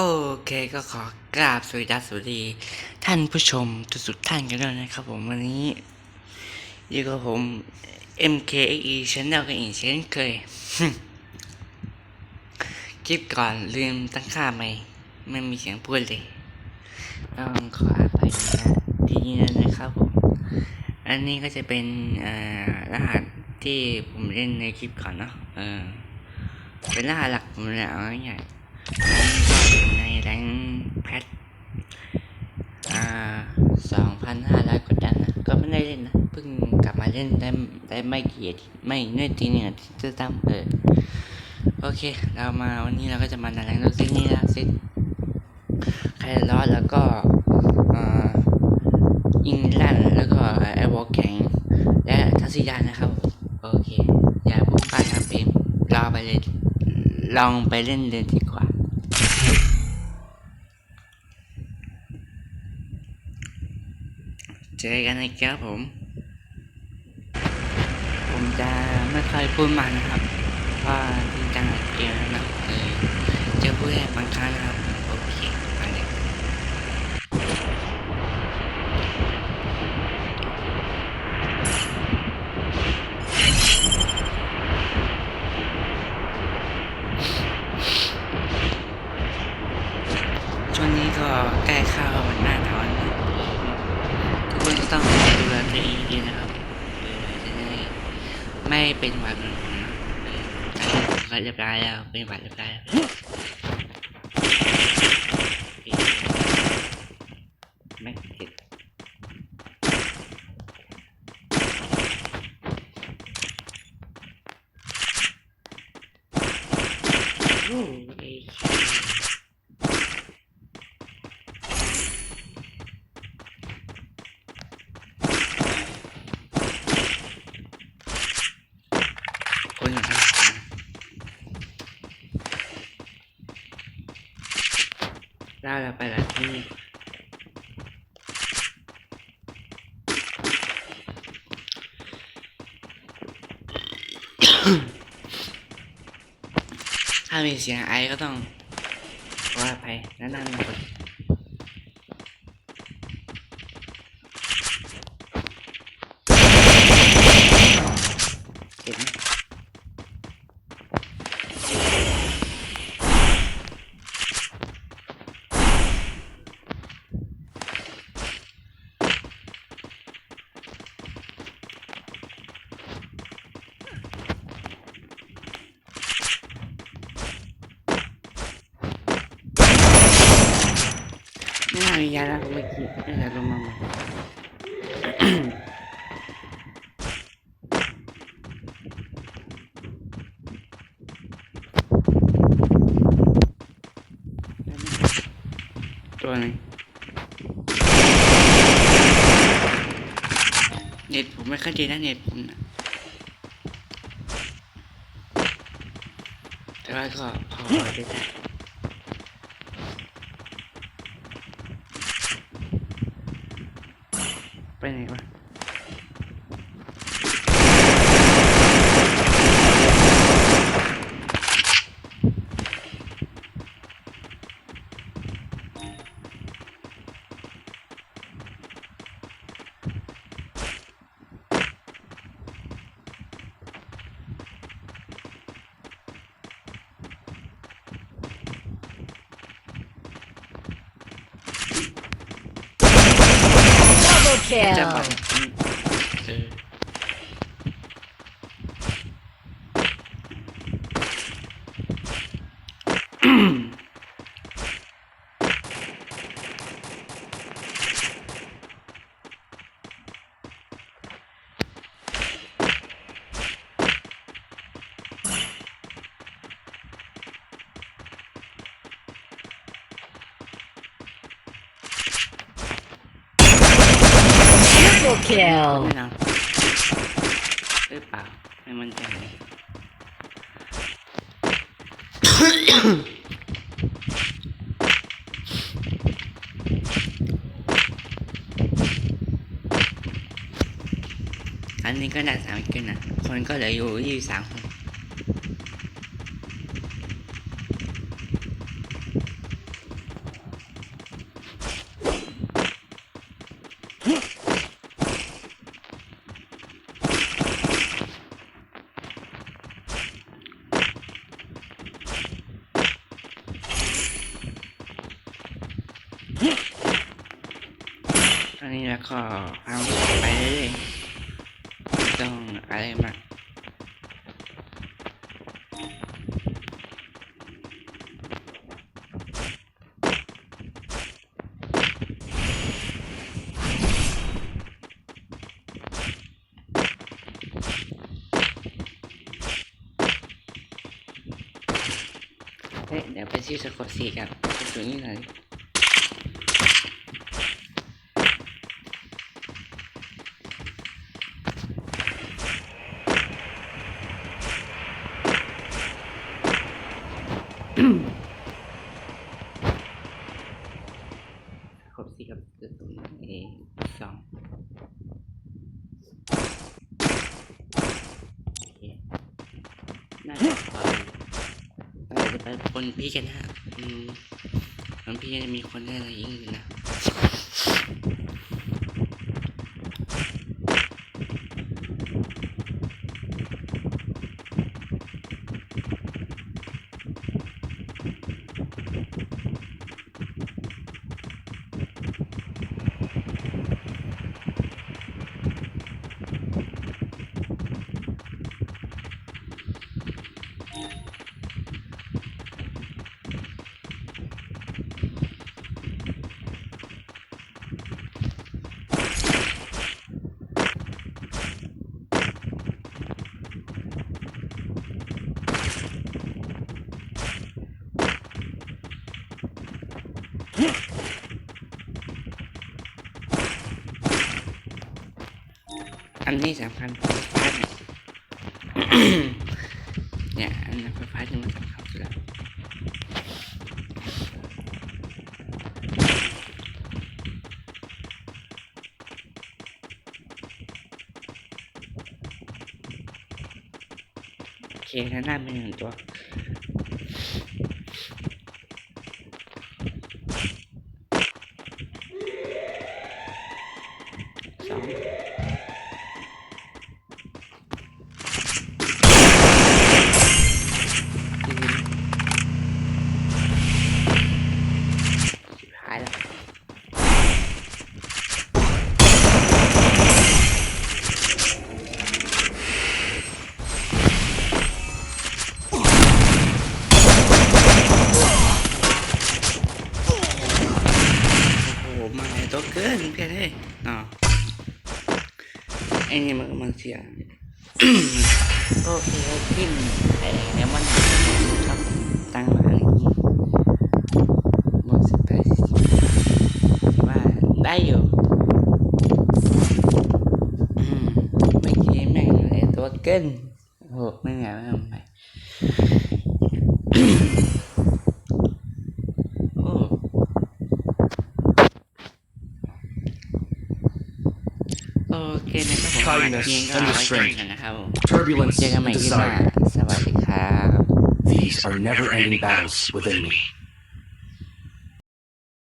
โอเคก็ขอกราบสวัสดีสวัสดี ท่านผู้ชมทุกสุดท่านกันด้วยนะครับผมวันนี้อยู่กับผม MKE Channel กันอีกเช่นเคย คลิปก่อนลืมตั้งค่าไม่ไม่มีเสียงพูดเลยต้องขออภัยนะทีนี้นะครับผม อันนี้ก็จะเป็นรหัสที่ผมเล่นในคลิปก่อนเนาะเออเป็นรหัสหลักผมเลยเอาง่ายๆ ในแรงแพทอ่าสองพันห้าร้อยกว่าดันนะก็ไม่ได้เล่นนะเพิ่งกลับมาเล่นได้ได้ไม่กี่อาทิตย์ไม่เนื่อทีหนึ่งอาทิตย์จะตั้มเออโอเค เรามาวันนี้เราก็จะมาในแรงดูซินี่ละซิใครรอดแล้วก็อิงแลนแล้วก็ไอวอลแข็งและทัศยานะครับโอเค อย่าพูดไปทำเพลงรอไปเลยลองไปเล่นเลยดีกว่า เจอกันนะครับผม ผมจะไม่ค่อยพูดมันนะครับเพราะจริงจังกับเกมแล้วนะเออจะพูดแค่บางครั้งนะครับ โอเคอันนี้ช่วงนี้ก็ใกล้เข้าหน้าหนาวแล้วนะทุกคนก็ต้องดูแลตัวเองดีๆนะครับเออจะได้ ไม่เป็นหวัดเหมือนผมนะเออก็เรียบร้อยแล้วเป็นหวัดเรียบร้อยไม่ติดโอ้ยคนอยู่ข้างหลัง ได้แล้วไปละที่ถ้ามีเสียงไอก็ต้องขออภัยนั่นนั่นคน ไม่น่ามียาล้วเมื่อกี้ไม่อยาลงมาใหม่ตัวหนเน็ตผมไม่ค่อยดีนะเน็ตผมนะแต่ว่าก็พอได้ ไปไหนวะ จะไปเออ ไม่เอาหรือเปล่าไม่มั่นใจ อันนี้ก็ได้สามกินนะคนก็เหลืออยู่ยี่สามคน อันนี้แล้วก็เอาไปเรื่อยต้องอะไรมาเฮ้เดี๋ยวไปที่สะกดสีกันตรงนี้หน่อย สะกดสีกับคือตรงนี้เอสองน่าจะพอจะไปคนพี่กันฮะอืมคนพี่จะมีคนได้อะไรยิ่งอยู่นะ ที่สำคัญไฟฟ้าเนี่ยเนี่ยอันนั้นไฟฟ้าจะมันสำคัญสุดแล้วโอเคแล้วหน้าเป็นหนึ่งตัว ไอ้นี่มันมันเสียโอเคขึ้นไอ้แล้วมันครับตั้งมาอันนี้หมดสิบแปดสิบว่าได้อยู่ไม่คิดแม่งเลยตัวเกินโหไม่เหงไม่เอาไปโอเคนะครับ kindness and restraint, turbulence and desire. These are never-ending battles within me.